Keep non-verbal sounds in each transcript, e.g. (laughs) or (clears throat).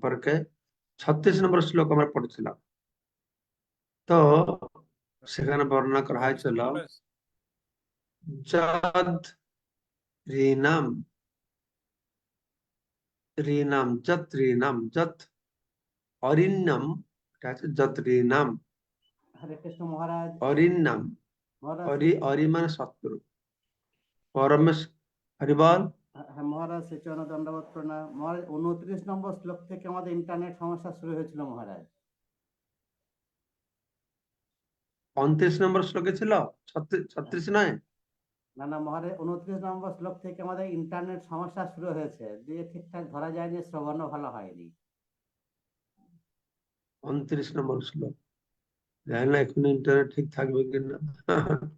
সম্পর্কে ছত্রিশ নম্বর শ্লোক আমরা পড়েছিলাম। তো সেখানে বর্ণনা করা হয়েছিল যদ ঋণাম ঋণাম যত ঋণাম যত অরিন্নম এটা হচ্ছে যত ঋণাম। হরে কৃষ্ণ মহারাজ। অরিন্নাম অরি অরি মানে শত্রু। পরমেশ হরি বল। হ্যাঁ মহারাজ শ্রী চরণ দণ্ডবত প্রণাম মহারাজ উনত্রিশ নম্বর শ্লোক থেকে আমাদের ইন্টারনেট সমস্যা শুরু হয়েছিল মহারাজ। উনত্রিশ নম্বর শ্লোকে ছিল? ছত্রিশ ছত্রিশ নয়? না না মহারাজ উনত্রিশ নম্বর শ্লোক থেকে আমাদের ইন্টারনেট সমস্যা শুরু হয়েছে। দিয়ে ঠিকঠাক ধরা যায়নি শ্রবণও ভালো হয়নি। উনত্রিশ নম্বর শ্লোক। জানি না এখন ইন্টারনেট ঠিক থাকবে কিনা। (laughs)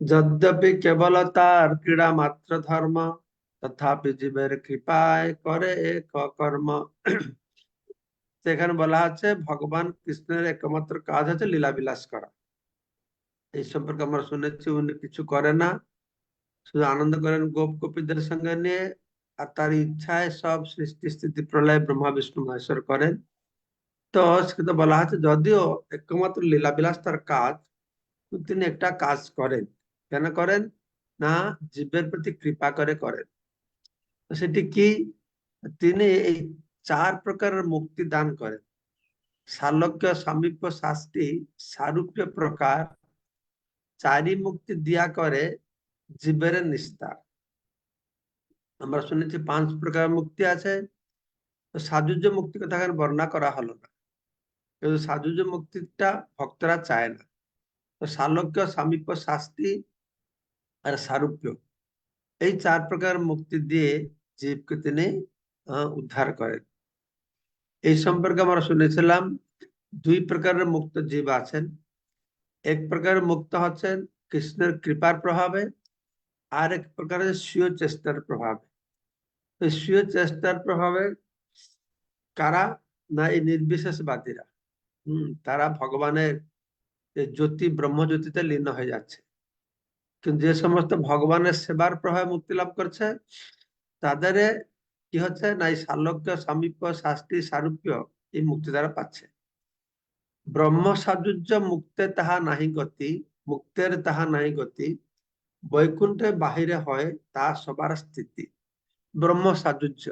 যদ্যপি কেবল তার ক্রীড়া মাত্র ধর্ম তথাপি জীবের কৃপায় করে কর্ম। সেখানে বলা আছে, ভগবান কৃষ্ণের একমাত্র কাজ হচ্ছে লীলা বিলাস করা। এই সম্পর্কে আমরা শুনেছি, উনি কিছু করে না। শুধু আনন্দ করেন গোপ গোপীদের সঙ্গে নিয়ে, আর তার ইচ্ছায় সব সৃষ্টি, স্থিতি, প্রলয়, ব্রহ্মা, বিষ্ণু, মহেশ্বর করেন। তো সেটা বলা আছে, যদিও একমাত্র লীলা বিলাস তার কাজ তিনি একটা কাজ করেন। কেন করেন? না, জীবের প্রতি কৃপা করে করেন। সেটি কি? তিনি এই চার প্রকারের মুক্তি দান করেন। সালক্য সামীপ্য, শাস্তি, সারূপ্য প্রকার, চারি মুক্তি দিয়া করে জীবের নিস্তার আমরা শুনেছি পাঁচ প্রকার মুক্তি আছে। তো সাজুজ্য মুক্তি কথা বর্ণনা করা হলো না। কিন্তু সাজুজ্য মুক্তিটা ভক্তরা চায় না। তো সালক্য সামীপ্য, শাস্তি আর সারূপ্য, এই চার প্রকার মুক্তি দিয়ে জীবকে তিনি উদ্ধার করেন এই সম্পর্কে আমরা শুনেছিলাম, দুই প্রকারের মুক্ত জীব আছেন। এক প্রকারের মুক্ত হচ্ছেন কৃষ্ণের কৃপার প্রভাবে, আর এক প্রকারের স্বীয় চেষ্টার প্রভাবে। স্বীয় চেষ্টার প্রভাবে কারা? না এই নির্বিশেষবাদীরা হম, তারা ভগবানের জ্যোতি, ব্রহ্মজ্যোতিতে লীন হয়ে যাচ্ছে। কিন্তু যে সমস্ত ভগবানের সেবার প্রভাবে মুক্তি লাভ করছে তাদের কি হচ্ছে? না, এই সালক্য সামীপ্য, শাস্তি, সারূপ্য এই মুক্তি দ্বারা পাচ্ছে। ব্রহ্ম সাজুজ্য মুক্তে তাহা নাহি গতি, মুক্তের তাহা নাহি গতি, বৈকুণ্ঠে বাহিরে হয় তা সবার স্থিতি। ব্রহ্ম সাজুজ্য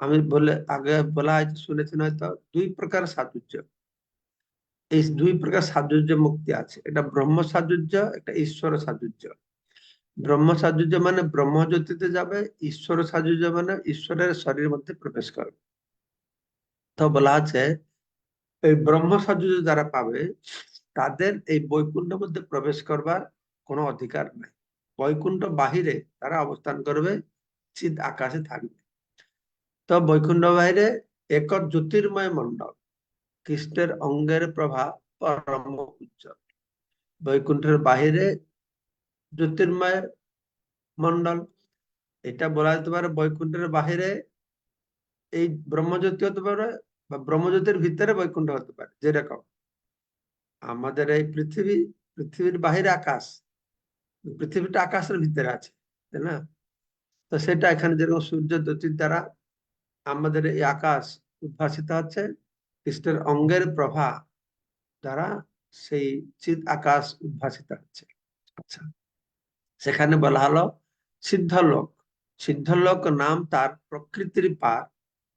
আমি বলে, আগে বলা হয়েছে, শুনেছেন হয়তো, দুই প্রকার সাজুজ্য এই দুই প্রকার সাজুজ্য মুক্তি আছে। এটা ব্রহ্ম সাজুজ্য একটা ঈশ্বর সাজুজ্য ব্রহ্ম সাজুজ্য মানে ব্রহ্মজ্যোতিতে যাবে ঈশ্বর সাজুজ্য মানে ঈশ্বরের শরীর মধ্যে প্রবেশ করবে। তো বলা আছে, এই ব্রহ্ম সাজুজ্য যারা পাবে, তাদের এই বৈকুণ্ঠের মধ্যে প্রবেশ করবার কোনো অধিকার নাই। বৈকুণ্ঠ বাহিরে তারা অবস্থান করবে চিদ আকাশে থাকবে। তো বৈকুণ্ঠ বাহিরে এক জ্যোতির্ময় মণ্ডল, কৃষ্ণের অঙ্গের প্রভা পরম উজ্জ্বল। বৈকুণ্ঠের বাহিরে জ্যোতির্ময় মন্ডল এটা বলা যেতে পারে বৈকুণ্ঠের বাহিরে। এই ব্রহ্মজ্যোতি হতে পারে বা ব্রহ্মজ্যোতির ভিতরে বৈকুণ্ঠ হতে পারে, যেরকম আমাদের এই পৃথিবী, পৃথিবীর বাহিরে আকাশ, পৃথিবীটা আকাশের ভিতরে আছে, তাই না? তো সেটা এখানে যেরকম সূর্য, জ্যোতির দ্বারা আমাদের এই আকাশ উদ্ভাসিত হচ্ছে, কৃষ্ণের অঙ্গের প্রভা দ্বারা সেই চিত আকাশ উদ্ভাসিত হচ্ছে। আচ্ছা। সেখানে বলা হলো সিদ্ধলোক। সিদ্ধলোক নাম তার প্রকৃতির পার।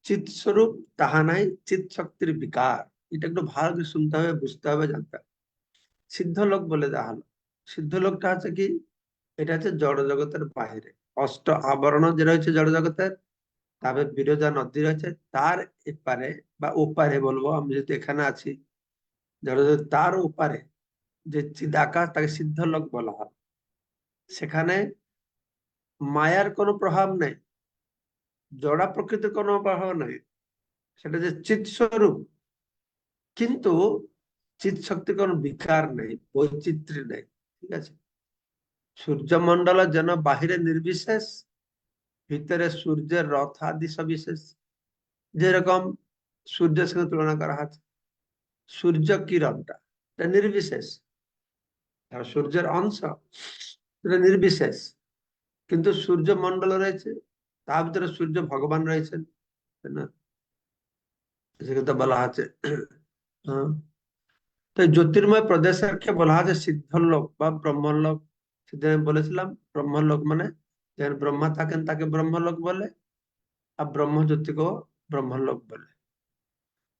চিত স্বরূপ তাহা নাই চিত শক্তির বিকার। এটা একটু ভালো শুনতে হবে, বুঝতে হবে, জানতে সিদ্ধলোক বলে দেওয়া হলো। সিদ্ধলোকটা হচ্ছে কি? এটা হচ্ছে জড় জগতের বাহিরে। অষ্ট আবরণ যে রয়েছে জড় জগতের তারপরে বিরজা নদী রয়েছে, তার এপারে বা ওপারে বলব, আমি যেহেতু এখানে আছি জড় তার ওপারে যে চিদাকাশ, তাকে সিদ্ধলোক বলা হয়। সেখানে মায়ার কোনো প্রভাব নেই, জড়া প্রকৃতির কোনো প্রভাব নেই, সেটা যে চিৎ স্বরূপ কিন্তু চিৎ শক্তির কোনো বিকার নেই, বৈচিত্র্য নেই, ঠিক আছে? সূর্যমন্ডল যেন বাহিরে নির্বিশেষ, ভিতরে সূর্যের রথ আদি সবিশেষ, যেরকম সূর্যের সঙ্গে তুলনা করা হচ্ছে। সূর্য কিরণটা, এটা নির্বিশেষ। সূর্যের অংশ এটা নির্বিশেষ কিন্তু সূর্য মন্ডল রয়েছে তার ভিতরে সূর্য ভগবান রয়েছেন, তাই সেটা বলা আছে। তো এই জ্যোতির্ময় প্রদেশকে বলা আছে সিদ্ধলোক বা ব্রহ্মলোক সেদিন আমি বলেছিলাম, ব্রহ্মলোক মানে যেখানে ব্রহ্মা থাকেন তাকে ব্রহ্মলোক বলে, আর ব্রহ্মজ্যোতিকেও ব্রহ্মলোক বলে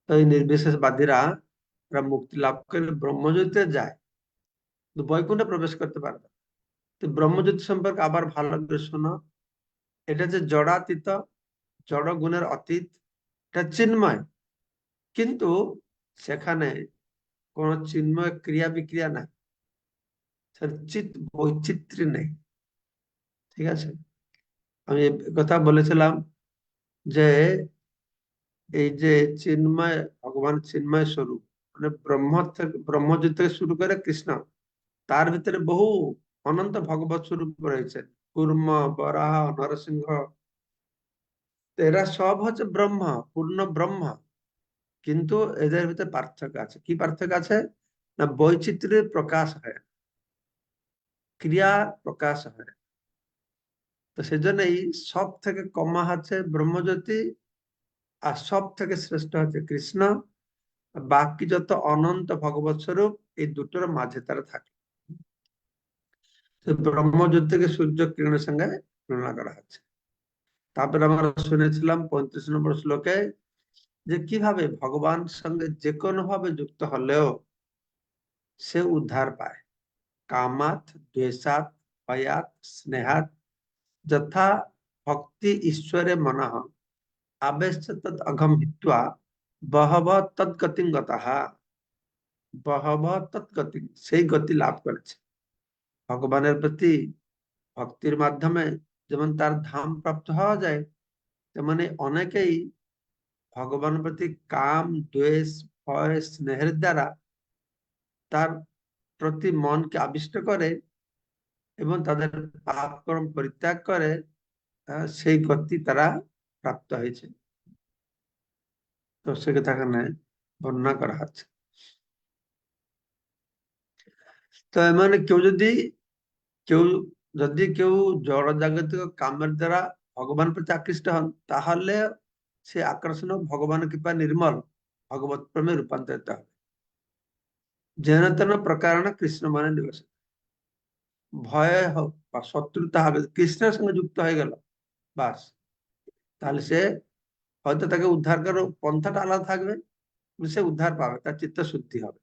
তো এই নির্বিশেষবাদীরা মুক্তি লাভ করে ব্রহ্মজ্যোতিতে যায় বৈকুণ্ঠে প্রবেশ করতে পারবে। তো ব্রহ্মজ্যোতি সম্পর্কে আবার ভালো করে শোনো। এটা যে জড়াতীত, জড় গুণের অতীত, এটা চিন্ময়। কিন্তু সেখানে কোন চিন্ময় ক্রিয়া বিক্রিয়া নাই। চিত বৈচিত্র্য নেই। ঠিক আছে? আমি কথা বলেছিলাম যে এই যে চিন্ময়, ভগবান চিন্ময় স্বরূপ মানে ব্রহ্ম থেকে ব্রহ্মযুদ্ধ থেকে শুরু করে কৃষ্ণ, তার ভিতরে বহু অনন্ত ভগবত স্বরূপ রয়েছে। কুর্ম, বরাহ, নরসিংহ, এরা সব হচ্ছে ব্রহ্ম, পূর্ণ ব্রহ্ম। কিন্তু এদের ভিতরে পার্থক্য আছে। কি পার্থক্য আছে? না বৈচিত্র্যের প্রকাশ হয়। ক্রিয়া প্রকাশ হয়। তো সেজন্যই সব থেকে কমা হচ্ছে ব্রহ্মজ্যোতি আর সব থেকে শ্রেষ্ঠ হচ্ছে কৃষ্ণ। বাকি যত অনন্ত ভগবত স্বরূপ, এই দুটোর মাঝে তারা থাকে। তো ব্রহ্মজ্যোতিকে সূর্য কিরণের সঙ্গে তুলনা করা হচ্ছে তারপরে আমরা শুনেছিলাম পঁয়ত্রিশ নম্বর শ্লোকে যে কীভাবে ভগবান সঙ্গে যে কোনো ভাবে যুক্ত হলেও সে উদ্ধার পায় কামাত দ্বেষাত ভয়াত স্নেহাত যথা ভক্তি ঈশ্বরে মনঃ আবেশ্য তদ অঘম হিত্বা বহব তৎগতি গতঃ বহব তৎগতি সেই গতি লাভ করেছে ভগবানের প্রতি ভক্তির মাধ্যমে যেমন তার ধাম প্রাপ্ত হওয়া যায়, তেমনি অনেকেই ভগবানের প্রতি কাম, দ্বেষ, ভয়, স্নেহের দ্বারা তার প্রতি মনকে আবিষ্ট করে এবং তাদের পাপ কর্ম পরিত্যাগ করে সেই গতি তারা প্রাপ্ত হয়েছে। তো সে কথা এখানে বর্ণনা করা হচ্ছে। তো মানে কেউ যদি কেউ যদি কেউ জড় জাগতিক কামের দ্বারা ভগবান প্রতি আকৃষ্ট হন, তাহলে সে আকর্ষণ ভগবানের কৃপা নির্মল ভগবত প্রেমে রূপান্তরিত হবে। যেন তেন প্রকারণ কৃষ্ণ মানে নিবেশ। ভয় হোক বা শত্রুতা হবে, কৃষ্ণের সঙ্গে যুক্ত হয়ে গেল, বাস। তাহলে সে হয়তো তাকে উদ্ধার করার পন্থাটা আলাদা থাকবে, সে উদ্ধার পাবে, তার চিত্ত শুদ্ধি হবে।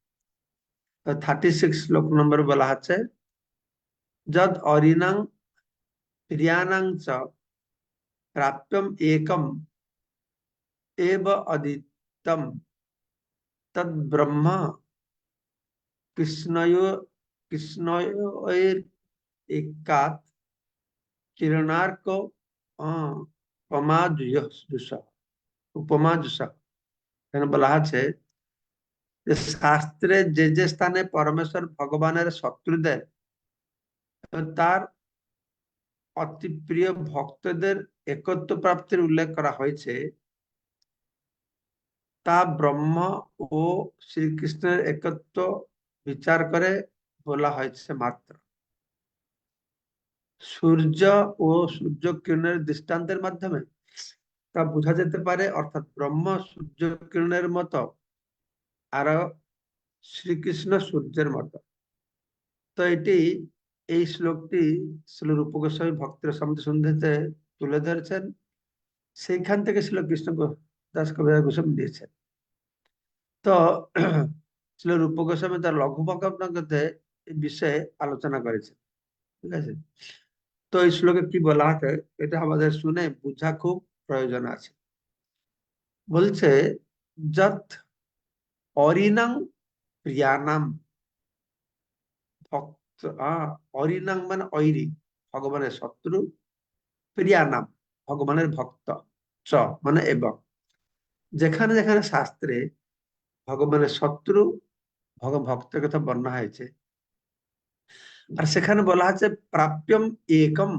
থার্টি সিক্স শ্লোক নম্বর বলা হচ্ছে যদ অরিনাং প্রিয়ানাং চ প্রাপ্যম একম এব অদিতম তদ ব্রহ্ম কৃষ্ণয় কৃষ্ণয়ের একাত কিরণার্ক উপমাজুষ উপমাজুষ এখানে বলা আছে যে শাস্ত্রে যে যে স্থানে পরমেশ্বর ভগবানের শত্রুদের তার অতি প্রিয় ভক্তদের একত্ব প্রাপ্তির উল্লেখ করা হয়েছে। তা ব্রহ্ম ও শ্রীকৃষ্ণের একত্ব বিচার করে বলা হয়েছে মাত্র। সূর্য ও সূর্য কিরণের দৃষ্টান্তের মাধ্যমে তা বোঝা যেতে পারে, অর্থাৎ ব্রহ্ম সূর্য কিরণের মতো আর শ্রীকৃষ্ণ সূর্যের মতো। তো এটি এই শ্লোকটি শ্রী রূপ গোস্বামী ভক্তের সমিতি সন্ধিতে তুলে ধরেছেন। সেইখান থেকে শ্রী কৃষ্ণ দাস কবিরাজ গোস্বামী দিয়েছেন। তো (clears throat) শ্রী রূপ গোস্বামী তার লঘু ভগবতে এই বিষয়ে আলোচনা করেছেন, ঠিক আছে? তো এই শ্লোকে কি বলা আছে এটা আমাদের শুনে বোঝা খুব প্রয়োজন আছে। বলছে যত অরিনাং প্রিয়ানাম ভক্ত অরিনাং মানে ঐরি ভগবানের শত্রু প্রিয়ানাম ভগবানের ভক্ত, চ মানে এবং। যেখানে যেখানে শাস্ত্রে ভগবানের শত্রু ভক্তের কথা বর্ণনা হয়েছে। আর সেখানে বলা আছে প্রাপ্যম একম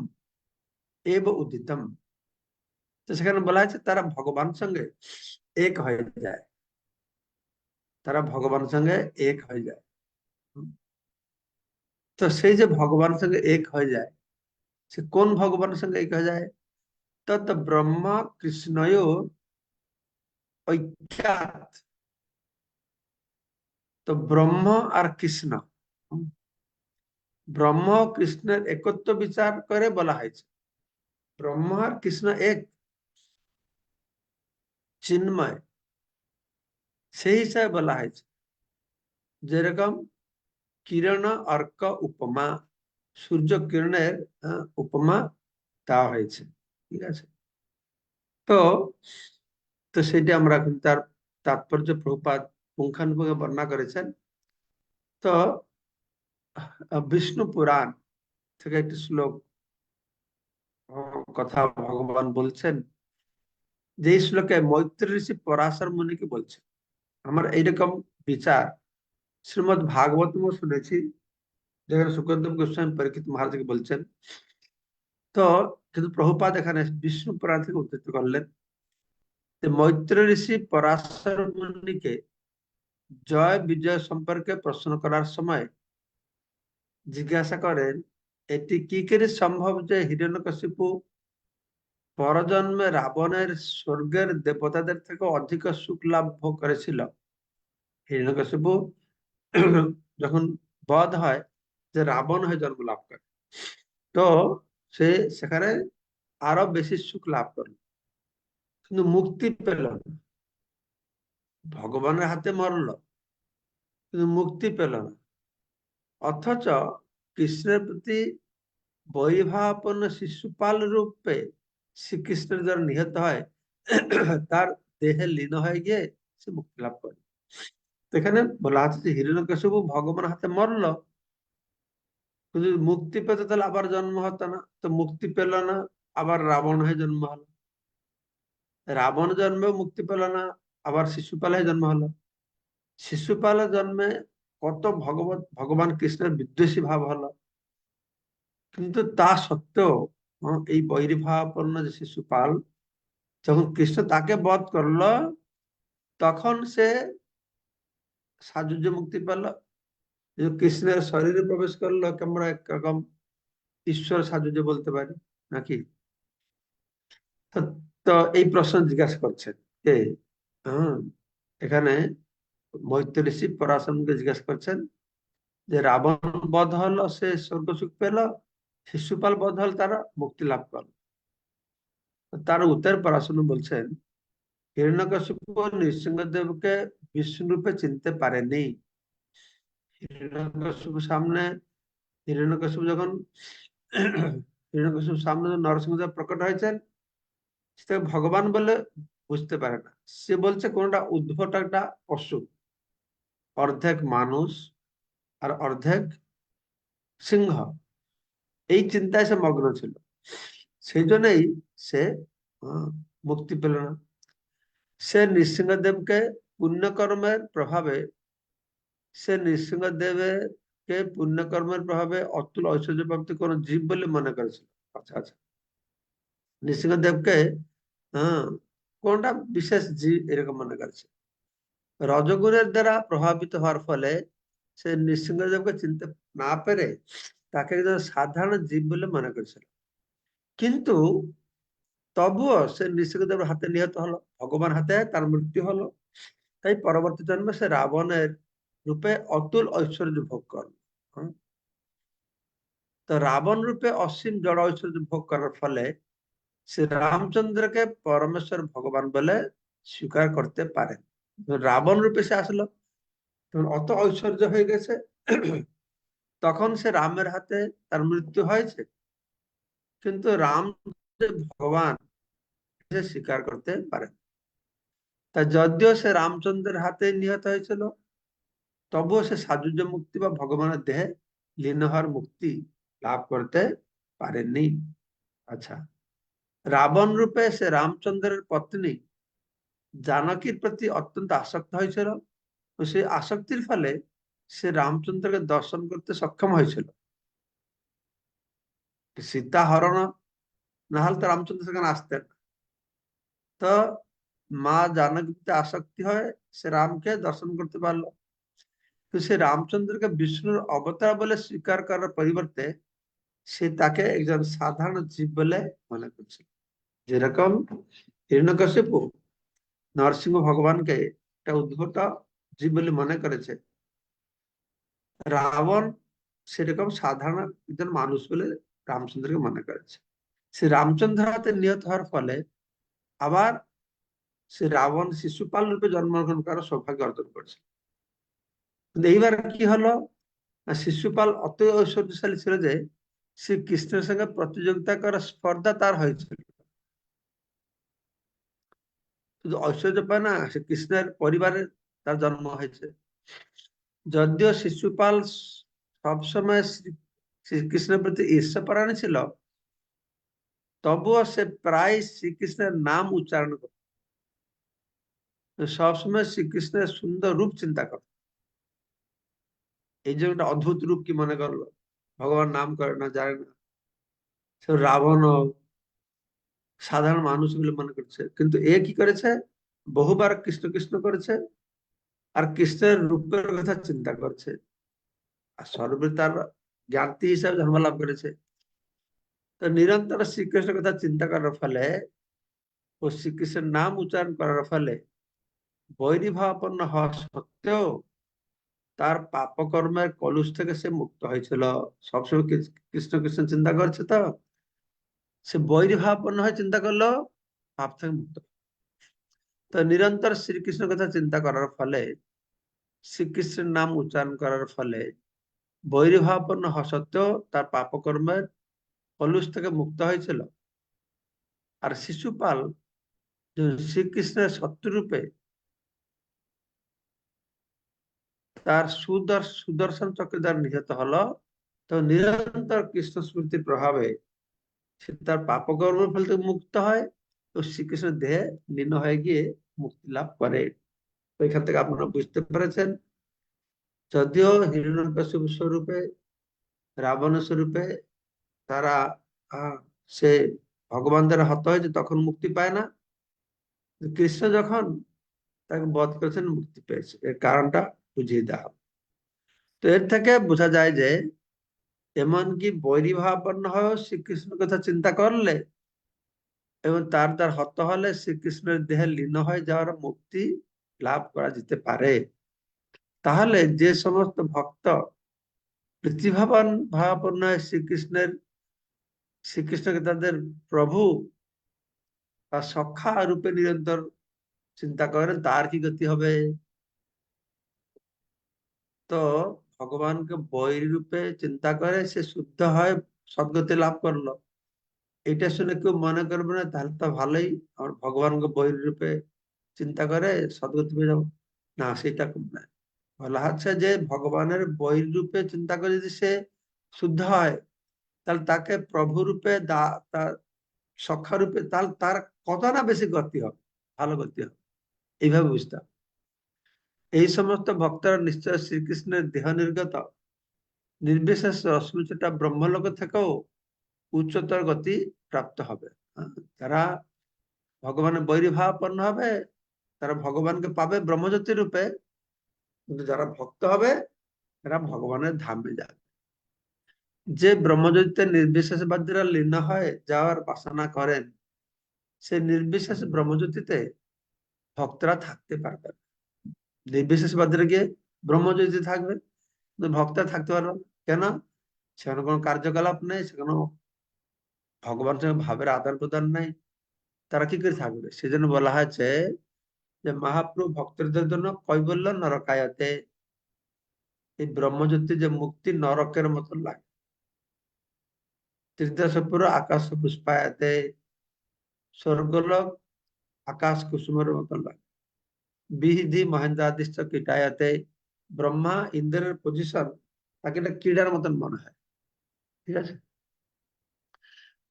এব উদিতম। তো সেখানে বলা আছে তারা ভগবান সঙ্গে এক হয়ে যায়। তারা ভগবান সঙ্গে এক হয়ে যায়। তো সেই যে ভগবান সঙ্গে এক হয়ে যায় সে কোন ভগবানের সঙ্গে এক হয়ে যায়? তত ব্রহ্মা কৃষ্ণয় ঐক্যাত তো ব্রহ্ম আর কৃষ্ণ হুম, ব্রহ্ম কৃষ্ণের একত্ব বিচার করে বলা হয়েছে। ব্রহ্ম আর কৃষ্ণ এক। চিন্ময়। সেই হিসাবে বলা হয়েছে। যেরকম কিরণ, অর্ক, উপমা, সূর্য কিরণের উপমা দেওয়া হয়েছে, ঠিক আছে? তো তো সেটা আমরা এখন তার তাৎপর্য প্রভুপাত পুঙ্খানুপুঙ্খে বর্ণনা করেছেন। তো, বিষ্ণু পুরাণ থেকে একটি শ্লোক কথা ভগবান বলছেন, যে শ্লোকে মৈত্রী ঋষি পরাশর মুনিকে বলছেন আমার এইরকম বিচার শ্রীমদ ভাগবতমও শুনেছি, যেখানে সুখদেব গোস্বামী পরীক্ষিত মহারাজকে বলছেন, তো কিন্তু প্রভুপাদ এখানে বিষ্ণু পুরাণ থেকে উদ্ধৃত করলেন মৈত্র ঋষি পরাশর মুনিকে জয় বিজয় সম্পর্কে প্রশ্ন করার সময় জিজ্ঞাসা করেন, এটি কি করে সম্ভব যে হিরণ্যকশিপু পরজন্মে রাবণের স্বর্গের দেবতাদের থেকে অধিক সুখ লাভ করেছিল। হিরণ্যকশিপু যখন বধ হয়, যে রাবণ হয়ে জন্ম লাভ করে, তো সে সেখানে আরও বেশি সুখ লাভ করল। কিন্তু মুক্তি পেল না। ভগবানের হাতে মরল, কিন্তু মুক্তি পেল না। অথচ কৃষ্ণের প্রতি বৈভাপন্ন শিশুপাল রূপে শ্রীকৃষ্ণের যারা নিহত হয়, তার দেহে লীন হয়ে গিয়ে সে মুক্তি লাভ করে। এখানে বলা আছে যে হিরণ্যকশিপু ভগবানের হাতে মরল। যদি মুক্তি পেত তাহলে আবার জন্ম হতো না। তো মুক্তি পেল না, আবার রাবণ হয়ে জন্ম হলো। রাবণ জন্মেও মুক্তি পেল না, আবার শিশুপাল হয়ে জন্ম হলো। শিশুপাল জন্মে কত ভগবত, ভগবান কৃষ্ণের বিদ্বেষী ভাব হলো। কিন্তু তা সত্ত্বেও এই বৈরীভাবাপন্ন যে শিশুপাল যখন কৃষ্ণ তাকে বধ করল তখন সে সাজুজ্য মুক্তি পেল কৃষ্ণের শরীরে প্রবেশ করল আমরা একরকম ঈশ্বর সাজুজ্য বলতে পারি নাকি তো- এই প্রশ্ন জিজ্ঞাসা করছেন কে এখানে মৈত্র ঋষি পরাশরকে জিজ্ঞাসা করছেন যে রাবণ বধ হলো সে স্বর্গ সুখ পেল শিশুপাল বধ হল তারা মুক্তি লাভ করল তার উত্তর পরাশর বলছেন হিরণ্যকশিপু নৃসিংহদেবকে বিষ্ণু রূপে চিনতে পারেনি। হিরণ্যকশিপু সামনে হিরণ্যকশিপু যখন হিরণ্যকশিপুর সামনে নরসিংহদেব প্রকট হয়েছেন, সে ভগবান বলে বুঝতে পারে না। সে বলছে, কোনটা উদ্ভট, একটা পশু। অর্ধেক মানুষ আর অর্ধেক সিংহ। এই চিন্তায় সে মগ্ন ছিল। সেই জন্যই সে মুক্তি পেল না। সে নৃসিংহদেবকে পুণ্যকর্মের প্রভাবে, সে নৃসিংহদেবের কে পুণ্যকর্মের প্রভাবে অতুল ঐশ্বর্য প্রাপ্তি কোন জীব বলে মনে করেছিল। আচ্ছা আচ্ছা। নৃসিংহদেবকে হ্যাঁ কোনটা বিশেষ জীব এরকম মনে করেছে? রজগুণের দ্বারা প্রভাবিত হওয়ার ফলে সে নৃসিংহদেবকে চিনতে না পেরে তাকে একজন সাধারণ জীব বলে মনে করেছিল। কিন্তু তবুও সে নৃসিংহদেবের হাতে নিহত হলো, ভগবান হাতে তার মৃত্যু হলো। তাই পরবর্তী জন্মে সে রাবণের রূপে অতুল ঐশ্বর্য ভোগ করল? তো রাবণ রূপে অসীম জড় ঐশ্বর্য ভোগ করার ফলে সে রামচন্দ্রকে পরমেশ্বর ভগবান বলে স্বীকার করতে পারেন। রাবণ রূপে সে আসলো। অত ঐশ্বর্য হয়ে গেছে। তখন সে রামের হাতে তার মৃত্যু হয়েছে। কিন্তু রাম ভগবান, সে স্বীকার করতে পারে তা যদিও সে রামচন্দ্রের হাতে নিহত হয়েছিল, তবুও সে সাজুজ্য মুক্তি বা ভগবানের দেহে লীন হওয়ার মুক্তি লাভ করতে পারেননি। আচ্ছা রাবণ রূপে সে রামচন্দ্রের পত্নী জানকীর প্রতি অত্যন্ত আসক্ত হয়েছিল। সেই আসক্তির ফলে সে রামচন্দ্রকে দর্শন করতে সক্ষম হয়েছিল। সীতা হরণ না হলে তো রামচন্দ্র সেখানে আসতেন তো মা জানকীতে আসক্তি হয় সে রামকে দর্শন করতে পারল। তো সে রামচন্দ্রকে বিষ্ণুর অবতার বলে স্বীকার করার পরিবর্তে সে তাকে একজন সাধারণ জীব বলে মনে করছিল। যেরকম হিরণ্যকশিপু নরসিংহ ভগবানকে একটা উদ্ভট জীব বলে মনে করেছে। রাবণ সেরকম সাধারণ একজন মানুষ বলে রামচন্দ্রকে মনে করেছে। সে রামচন্দ্র হাতে নিহত হওয়ার ফলে আবার সে রাবণ শিশুপাল রূপে জন্মগ্রহণ করার সৌভাগ্য অর্জন করেছে। এইবার কি হলো? শিশুপাল অত ঐশ্বর্যশালী ছিল যে শ্রী কৃষ্ণের সঙ্গে প্রতিযোগিতা করার স্পর্ধা তার হয়েছিল। শুধু ঐশ্বর্য পায় না, সে কৃষ্ণের পরিবারে তার জন্ম হয়েছে। যদিও শিশুপাল সবসময় শ্রীকৃষ্ণের প্রতি ঈর্ষাপরায়ণ ছিল, তবুও সে প্রায় শ্রীকৃষ্ণের নাম উচ্চারণ করত। সবসময় শ্রীকৃষ্ণের সুন্দর রূপ চিন্তা করত। এই যে একটা অদ্ভুত রূপ কি মনে করল? ভগবান নাম করে না, জানে না। সে রাবণ সাধারণ মানুষ বলে মনে করছে। কিন্তু এ কি করেছে? বহুবার কৃষ্ণ কৃষ্ণ করেছে। আর কৃষ্ণের রূপের কথা চিন্তা করছে। আর সর্বে তার জ্ঞাতি হিসাবে জন্ম লাভ করেছে। তো নিরন্তর শ্রীকৃষ্ণের কথা চিন্তা করার ফলে ও শ্রীকৃষ্ণের নাম উচ্চারণ করার ফলে বৈরীভাবাপন্ন হওয়া সত্ত্বেও তার পাপকর্মের কলুষ থেকে সে মুক্ত হয়েছিল। সবসময় কৃষ্ণ কৃষ্ণ চিন্তা করছে তো। সে বৈরীভাবাপন্ন হয়ে চিন্তা করল, পাপ থেকে মুক্ত তো নিরন্তর শ্রীকৃষ্ণের কথা চিন্তা করার ফলে, শ্রীকৃষ্ণের নাম উচ্চারণ করার ফলে বৈরীভাবাপন্ন সত্ত্বেও তার পাপকর্মের কলুষ থেকে মুক্ত হয়েছিল। আর শিশুপাল শ্রীকৃষ্ণের শত্রুরূপে তার সুদর সুদর্শন চক্রে দ্বারা নিহত হলো, তো নিরন্তর কৃষ্ণ স্মৃতির প্রভাবে সে তার পাপকর্মের ফল মুক্ত হয়, তো শ্রীকৃষ্ণের দেহে লীন হয়ে গিয়ে মুক্তি লাভ করে। তো এখান থেকে আপনারা বুঝতে পেরেছেন, যদিও হিরণ্যকশিপু স্বরূপে রাবণ স্বরূপে তারা সে ভগবান দ্বারা হত হয়েছে, তখন মুক্তি পায় না। কৃষ্ণ যখন তাকে বধ করেছেন, মুক্তি পেয়েছে। এর কারণটা বুঝিয়ে দেওয়া। তো এর থেকে বোঝা যায় যে, এমনকি বৈরীভাবাপন্ন হয়েও শ্রীকৃষ্ণের কথা চিন্তা করলে এবং তার দ্বার হত হলে শ্রীকৃষ্ণের দেহে লীন হয়ে যাওয়ার মুক্তি লাভ করা যেতে পারে। তাহলে যে সমস্ত ভক্ত প্রতিভাবান ভাবাপন্ন শ্রীকৃষ্ণের, শ্রীকৃষ্ণকে তাদের প্রভু বা সখা রূপে নিরন্তর চিন্তা করেন, তার কি গতি হবে? তো ভগবানকে বৈরী রূপে চিন্তা করে সে শুদ্ধ হয় সদ্গতি লাভ করল। এটা শুনে কেউ মনে করবে না, তাহলে তো ভালোই। আমার ভগবানকে বৈরী রূপে চিন্তা করে, সদ্গতি পেয়ে যাব। না, সেটা না বলা হচ্ছে যে, ভগবানের বৈরী রূপে চিন্তা করে যদি সে শুদ্ধ হয়, তাহলে তাকে প্রভু রূপে দা তার সখা রূপে তাহলে তার কত না বেশি গতি হবে, ভালো গতি হবে। এইভাবে বুঝতে এই সমস্ত ভক্তরা নিশ্চয় শ্রীকৃষ্ণের দেহ নির্গত। নির্বিশেষ রশ্মিচটা ব্রহ্মলোক থেকেও উচ্চতর গতি প্রাপ্ত হবে। যারা ভগবানের বৈরীভাবাপন্ন হবে, তারা ভগবানকে পাবে ব্রহ্মজ্যোতি রূপে, কিন্তু যারা ভক্ত হবে, তারা ভগবানের ধামে যাবে। যে ব্রহ্মজ্যোতিতে নির্বিশেষবাদীরা লীন হয়, যাওয়ার বাসনা করেন, সে নির্বিশেষ ব্রহ্মজ্যোতিতে ভক্তরা থাকতে পারবে নির্বিশেষবাদীরা গিয়ে ব্রহ্মজ্যোতি থাকবে, কিন্তু ভক্তরা থাকতে পারবে কেন? সেখানে কোনো কার্যকলাপ নেই সেখানে ভগবান সঙ্গে ভাবের আদান প্রদান নাই, তারা কি করে থাকবে? সেজন্য বলা হয়েছে যে, মহাপ্রভু ভক্তদের জন্য কৈবল্য নরকায়তে এই ব্রহ্মজ্যোতি যে মুক্তি নরকের মতন লাগে। তীর্থসপুর আকাশ পুষ্পায়াতে স্বর্গলোক আকাশ কুসুমের মতন লাগে। বিহিধি মহেন্দ্রাদিষ্ট কীটায়াতে ব্রহ্মা ইন্দ্রের পজিশন তাকে একটা ক্রীড়ার মতন মনে হয়। ঠিক আছে?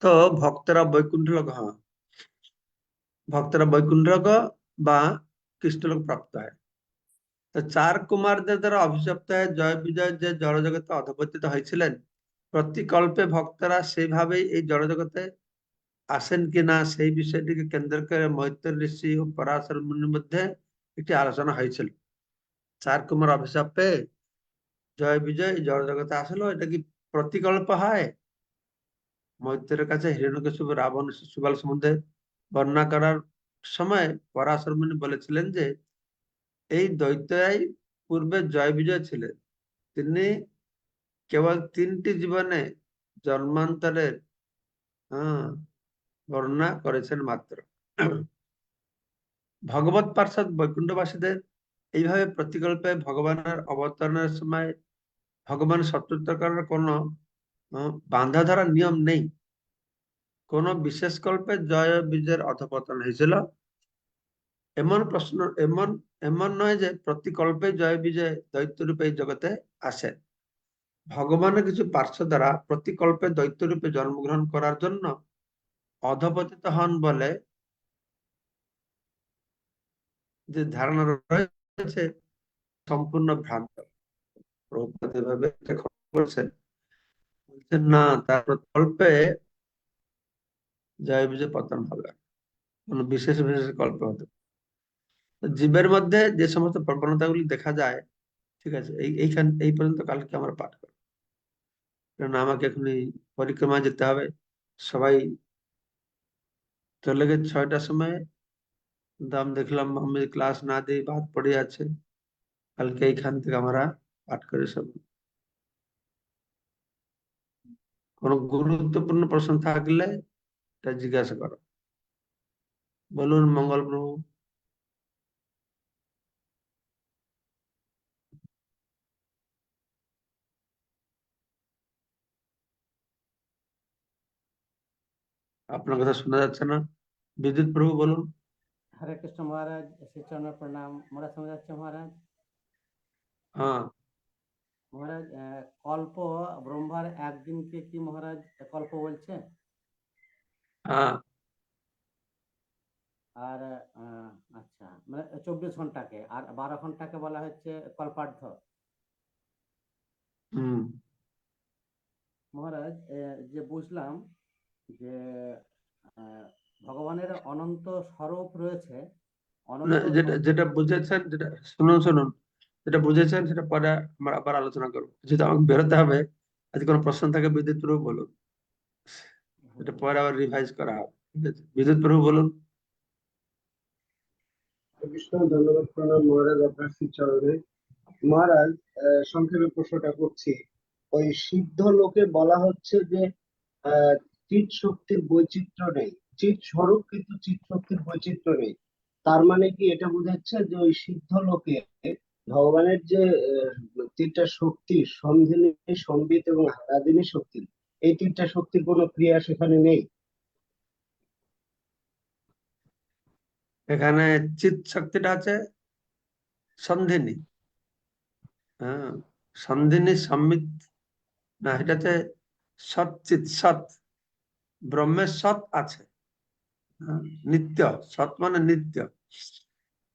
তো ভক্তরা বৈকুণ্ঠ লোক হ্যাঁ। ভক্তরা বৈকুণ্ঠ লোক বা কৃষ্ণলোক প্রাপ্ত হয়। তো চার কুমারদের দ্বারা অভিশপ্ত জয় বিজয় যে জড়জগতে অধপতিত হয়েছিলেন, প্রতিকল্পে ভক্তরা সেইভাবেই এই জড়জগতে আসেন কিনা সেই বিষয়টিকে কেন্দ্র করে মৈত্র ঋষি ও পরাশর মুনির মধ্যে একটি আলোচনা হয়েছিল। চার কুমার অভিশাপে জয় বিজয় জড়জগতে আসলো, এটা কি প্রতিকল্প হয়? মৈত্রের কাছে হিরণ্যকশিপু রাবণ শিশুপাল সম্বন্ধে বর্ণনা করার সময় পরাশর মুনি বলেছিলেন যে, এই দৈত্যই পূর্বে জয় বিজয় ছিলেন। তিনি কেবল তিনটি জীবনে জন্মান্তরের বর্ণনা করেছেন মাত্র। ভগবত পার্ষদ বৈকুণ্ঠবাসীদের এইভাবে প্রতিকল্পে ভগবানের অবতরণের সময় ভগবান সত্যুত্তর করার কোনো বাঁধা ধরার নিয়ম নেই। কোন বিশেষ কল্পে জয় বিজয়ের অধপতন হয়েছিল? এমন প্রশ্ন, এমন এমন নয় যে প্রতিকল্পে জয় বিজয় দৈত্য রূপে জগতে আসে। ভগবানের কিছু পার্শ্ব দ্বারা দৈত্য রূপে জন্মগ্রহণ করার জন্য অধপতিত হন বলে যে ধারণা রয়েছে। সম্পূর্ণ ভ্রান্ত। করেছেন। বলছেন, না, তার প্রকল্পে জয় বিজয় পতন হবে। কোনো বিশেষ বিশেষ কল্প হতে জীবের মধ্যে যে সমস্ত প্রবণতাগুলি দেখা যায়, ঠিক আছে, এই, এইখান, এই পর্যন্ত কালকে আমরা পাঠ করব। কারণ আমাকে এখনই পরিক্রমা যেতে হবে। সবাই চলে গেছে ছয়টার সময়। আমি দেখলাম, আমি ক্লাস না দিই বাদ পড়ে আছে। কালকে এইখান থেকে আমরা পাঠ করে সব কোনো গুরুত্বপূর্ণ প্রশ্ন থাকলে এটা জিজ্ঞাসা করো। বলুন মঙ্গল প্রভু। আপনার কথা শোনা যাচ্ছে না। বিদ্যুৎ প্রভু বলুন। হরে কৃষ্ণ মহারাজ শ্রীচরণ প্রণাম মহারাজ শোনা যাচ্ছে মহারাজ। হ্যাঁ। মহারাজ কল্প ব্রহ্মার একদিনকে কি মহারাজ কল্প বলছে? আর আচ্ছা মানে চব্বিশ ঘন্টাকে আর বারো ঘন্টাকে বলা হচ্ছে কল্পার্ধ। হম। মহারাজ যে বুঝলাম যে ভগবানের অনন্ত স্বরূপ রয়েছে অনন্ত যেটা যেটা বুঝেছেন যেটা শুনুন শুনুন। যেটা বুঝেছেন, সেটা পরে আমরা আবার আলোচনা করব। যেহেতু আমাকে বেরোতে হবে যদি কোনো প্রশ্ন থাকে বিদ্যুৎ প্রভু বলুন। এটা পরে আবার রিভাইজ করা হবে বিদ্যুৎ প্রভু বলুন। মহারাজ সংক্ষেপে প্রশ্নটা করছি। ওই সিদ্ধ লোকে বলা হচ্ছে যে শক্তির বৈচিত্র্য নেই। কিন্তু শক্তির বৈচিত্র্য নেই। তার মানে কি এটা বোঝাচ্ছে যে ওই সিদ্ধ লোকে ভগবানের যে তিনটা শক্তি সন্ধিনী সম্বিত এবং আদিনী শক্তি এই তিনটা শক্তির কোনো ক্রিয়া সেখানে নেই। এখানে চিৎ শক্তিটা আছে সন্ধিনী। হ্যাঁ সন্ধিনী সম্মিত না এটাতে সৎ চিৎ সৎ। ব্রহ্মের সৎ আছে। হ্যাঁ, নিত্য সৎ মানে নিত্য।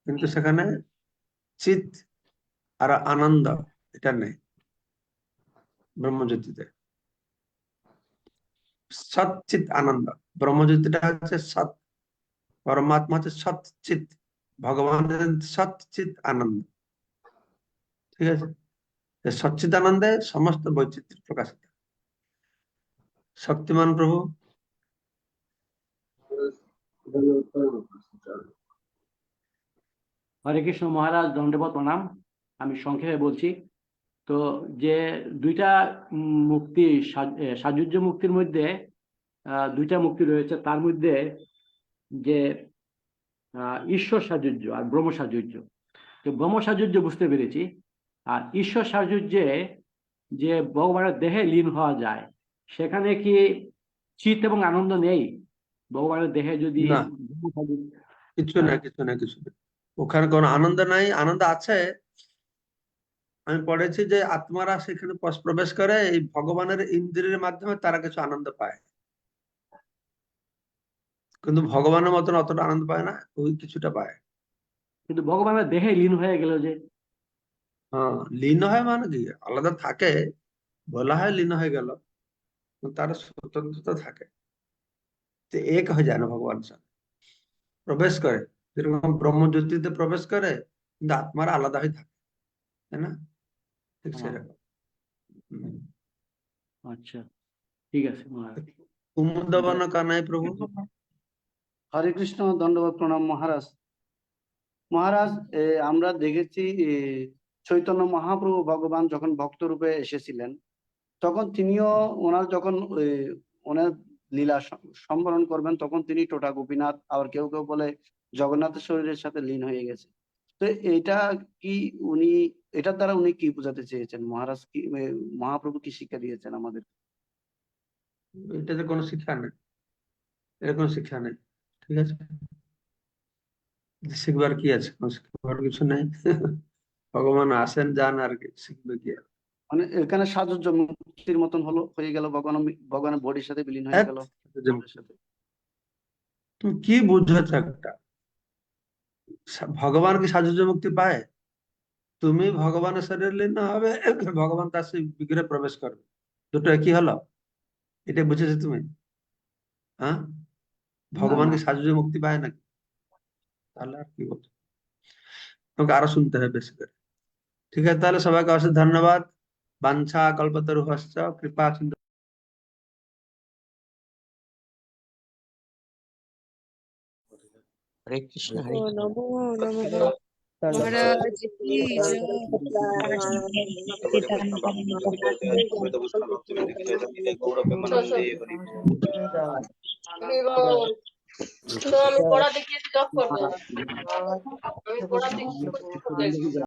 কিন্তু সেখানে চিৎ আর আনন্দ, এটা নেই। ব্রহ্মজ্যোতিতে। সৎ চিৎ আনন্দ। ব্রহ্মজ্যোতিটা হচ্ছে সৎ, পরমাত্মা হচ্ছে সৎ চিৎ ভগবান চিৎ আনন্দ। ঠিক আছে? এই সচ্চিত আনন্দে সমস্ত বৈচিত্র্য প্রকাশিত। শক্তিমান প্রভু। হরে কৃষ্ণ মহারাজ দণ্ডবত প্রণাম। আমি সংক্ষেপে বলছি। তো যে দুইটা মুক্তি সা- এ, সাযুজ্য মুক্তির মধ্যে দুইটা মুক্তি রয়েছে তার মধ্যে যে ঈশ্বর সাযুজ্য আর ব্রহ্ম সাযুজ্য। তো ব্রহ্ম সাযুজ্য বুঝতে পেরেছি। আর ঈশ্বর সাযুজ্যে যে ভগবানের দেহে লীন হওয়া যায় সেখানে কি চিত এবং আনন্দ নেই? ভগবানের দেহে যদি কিছু না কিছু না কিছু না। ওখানে কোনো আনন্দ নাই আনন্দ আছে আমি পড়েছি যে আত্মারা সেখানে প্রবেশ করে এই ভগবানের ইন্দ্রিয়ের মাধ্যমে তারা কিছু আনন্দ পায়। কিন্তু ভগবানের মতন অতটা আনন্দ পায় না ওই কিছুটা পায়। কিন্তু ভগবানের দেহে লীন হয়ে গেল যে। হ্যাঁ লীন হয় মানে কি? আলাদা থাকে বলা হয় লীন হয়ে গেল তার স্বতন্ত্রতা থাকে। এক হয়ে যায় না ভগবান সঙ্গে প্রবেশ করে যেরকম ব্রহ্মজ্যোতিতে প্রবেশ করে কিন্তু আত্মারা আলাদা হয়ে থাকে তাই না? ঠিক হ্যাঁ। আচ্ছা ঠিক আছে মহারাজ। কুমুদবন কানাই প্রভু। হরে কৃষ্ণ দণ্ডবত প্রণাম মহারাজ। মহারাজ আমরা দেখেছি চৈতন্য মহাপ্রভু ভগবান যখন ভক্ত রূপে এসেছিলেন তখন তিনিও ওনার যখন ওনার লীলা সম- সম্বরণ করবেন তখন তিনি টোটা গোপীনাথ আবার কেউ কেউ বলে জগন্নাথের শরীরের সাথে লীন হয়ে গেছে। তো এটা কি উনি এটার দ্বারা উনি কি বোঝাতে চেয়েছেন? মহারাজ কি মহাপ্রভু কি শিক্ষা দিয়েছেন আমাদের? এটাতে কোনো শিক্ষা নেই। এর কোনো শিক্ষা নেই। ঠিক আছে? শিখবার কি আছে? কোনো শিখবার কিছু নেই? ভগবান আসেন যান আর কি শিখবে কি? মানে এখানে সাজুজ্য মুক্তির মতন হলো হয়ে গেল ভগবান ভগবানের বডির সাথে বিলীন হয়ে। গেল। তুমি কি বুঝছ একটা? ভগবান কি সাজুজ্য মুক্তি পায়? তুমি ভগবানের শরীরে লীন হবে (coughs) ভগবান তার সেই বিগ্রহে প্রবেশ করবে। দুটো একই হলো? এটা বুঝেছ তুমি? হ্যাঁ? ভগবান কি সাজুজ্য মুক্তি পায় নাকি? তাহলে আর কি বলছো তোমাকে আরও শুনতে হবে বেশি করে। ঠিক আছে তাহলে সবাইকে অশেষ ধন্যবাদ। বাঞ্ছা কল্পতরু হস্ত কৃপা হরে কৃষ্ণ হরে নমো নমঃ মহারাজ কি আমি পড়া দেখিয়ে জব করব। আমি পড়া দেখিয়ে